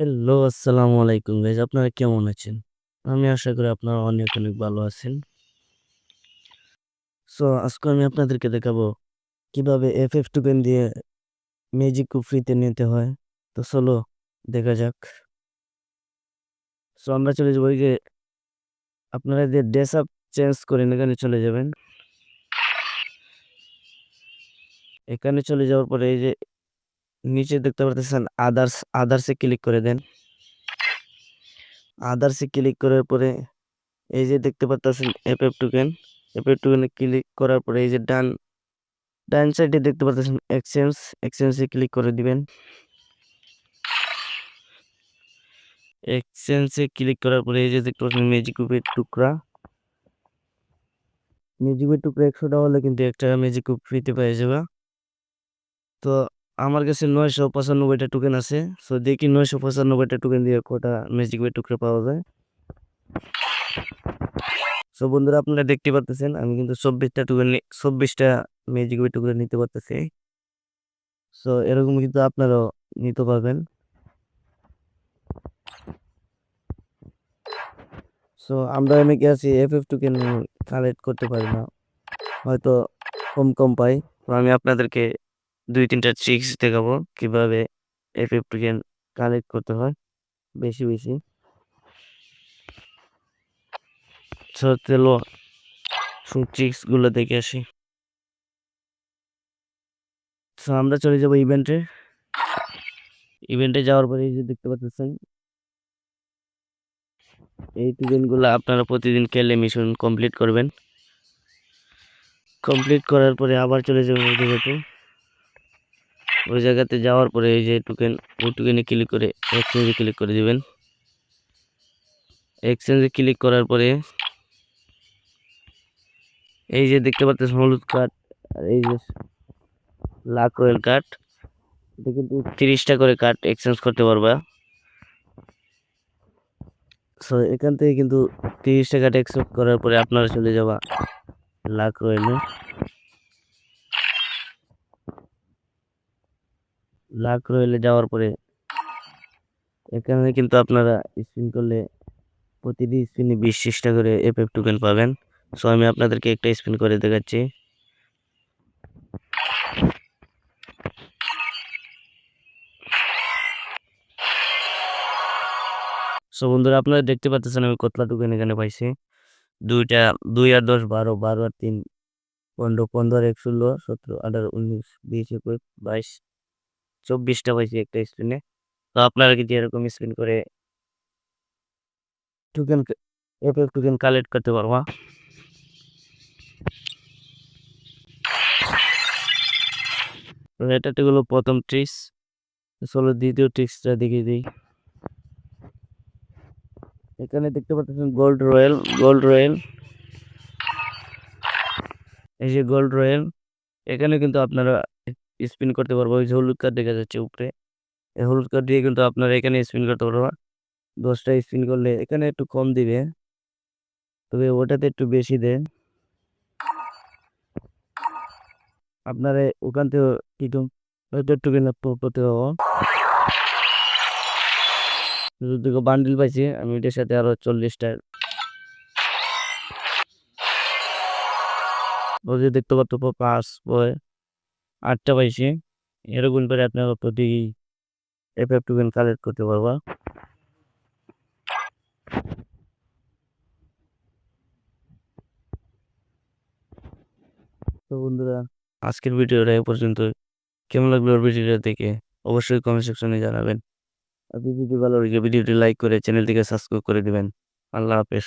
Hello, আসসালামু আলাইকুম guys. আপনারা কেমন আছেন? আমি আশা করি আপনারা অনেক, অনেক ভালো আছেন। সো আজকে আমি আপনাদেরকে দেখাবো কীভাবে FF টোকেন দিয়ে ম্যাজিক ফ্রিতে নিতে হয়। তো চলো দেখা যাক। সো আমরা চলে যাব যে আপনারা যে ড্রেস আপ চেঞ্জ করেন এখানে চলে যাবেন। এখানে চলে যাওয়ার পরে এই যে নিচে দেখতে পারতেছেন আদার্স, আদার্সে ক্লিক করে দেন। আদার্সে ক্লিক করার পরে এই যে দেখতে পারতেছেন FF টোকেন, FF টোকেনে ক্লিক করার পরে এই যে ডান, ডান সাইডে দেখতে পারতেছেন এক্সচেঞ্জ, এক্সচেঞ্জে ক্লিক করে দিবেন। এক্সচেঞ্জে ক্লিক করার পরে এই যে দেখতে পাচ্ছেন ম্যাজিক কিউবের টুকরা। ম্যাজিক কিউবের টুকরা ১০০ টাকা হলে কিন্তু একটা ম্যাজিক কিউব ফ্রিতে পেয়ে যাবা। তো আমার কাছে নয়শো পঁচানব্বইটা টোকেন আছে। সো দেখি নয়শো পঁচানব্বইটা টোকেন দিয়ে কটা ম্যাজিক কিউবের টুকরা পাওয়া যায়। সো বন্ধুরা আপনারা দেখতে পারতেছেন আমি কিন্তু ২৪ টা চব্বিশটা নি ২৪ ম্যাজিক কিউবের টুকরা নিতে পারতেছি। সো এরকম কিন্তু আপনারাও নিতে পারবেন। সো আমরা অনেকে আছি FF টোকেন কালেক্ট করতে পারি না। হয়তো কম, কম পাই। আমি আপনাদেরকে ২-৩ টা ট্রিক্স দেখাবো কীভাবে FF টোকেন কালেক্ট করতে হয় বেশি, বেশি। চলো সো ট্রিক্স দেখে আসি। সো আমরা চলে যাব ইভেন্টে। ইভেন্টে যাওয়ার পরে যে দেখতে পারতেছেন এই টোকেনগুলা আপনারা প্রতিদিন খেলে মিশন কমপ্লিট করবেন। কমপ্লিট করার পরে আবার চলে যাবেন ওই জায়গাতে। যাওয়ার পরে এই যে টোকেন, ওই টোকেনে ক্লিক করে এক্সচেঞ্জে ক্লিক করে দেবেন এক্সচেঞ্জে ক্লিক করার পরে এই যে দেখতে পারতেছেন হলুদ কার্ড আর এই যে লাক রয়েল কার্ড। এটা কিন্তু তিরিশটা করে কার্ড এক্সচেঞ্জ করতে পারবা। সো এখান থেকে কিন্তু ৩০ টা কার্ড এক্সচেঞ্জ করার পরে আপনারা চলে যাবা লাক রয়েলে। লাক রয়েলে যাওয়ার পরে এখানে কিন্তু আপনারা স্পিন করলে প্রতিটি স্পিনে ২০-২০ টা করে এফ টোকেন পাবেন। সো আমি আপনাদেরকে একটা স্পিন করে দেখাচ্ছি। সো বন্ধুরা আপনারা দেখতে পারতেছেন আমি কতলা টোকেন এখানে পাইছি। ২ টা ২ আর ১০ ১২, ১২ আর ৩ ১৫, ১৫ আর ১ ১৬, ১৭, ১৮, ১৯, ২০, ২১, ২২, ২৪ টা পাইছি একটা স্পিনে। তো আপনারা কিন্তু এরকম স্পিন করে টোকেন FF টোকেন কালেক্ট করতে পারবা। তো এটা তো হলো ১ম ট্রিক্স। চলো ২য় ট্রিক্সটা দেখিয়ে দিই এখানে দেখতে পারতেছেন গোল্ড রয়েল, গোল্ড রয়েল। এই যে গোল্ড রয়েল। এখানে কিন্তু আপনারা স্পিন করতে পারব ওই যে হলুদ কার্ড দেখা যাচ্ছে উপরে। এই হলুদ কার্ড দিয়ে কিন্তু আপনারা এখানে স্পিন করতে পারব ১০ টা স্পিন করলে এখানে একটু কম দিবে। তবে ওটাতে একটু বেশি দেয়। আপনারা ওখান থেকেও কিছু FF টোকেন করতে পারব। দুটো বান্ডিল পাইছি। আমি এটার সাথে আরও ৪০ টা ওই যে দেখতে পারতো ৫, ৬, ৮ টা পাইছি। এরকম করে আপনারা প্রতি FF টোকেন কালেক্ট করতে পারবা। তো বন্ধুরা, আজকের ভিডিওটা এ পর্যন্ত কেমন লাগল ভিডিওটা দেখে অবশ্যই কমেন্ট সেকশনে জানাবেন। আর যদি ভালো লাগে ভিডিওটি লাইক করে চ্যানেলটিকে সাবস্ক্রাইব করে দিবেন। আল্লাহ হাফেজ।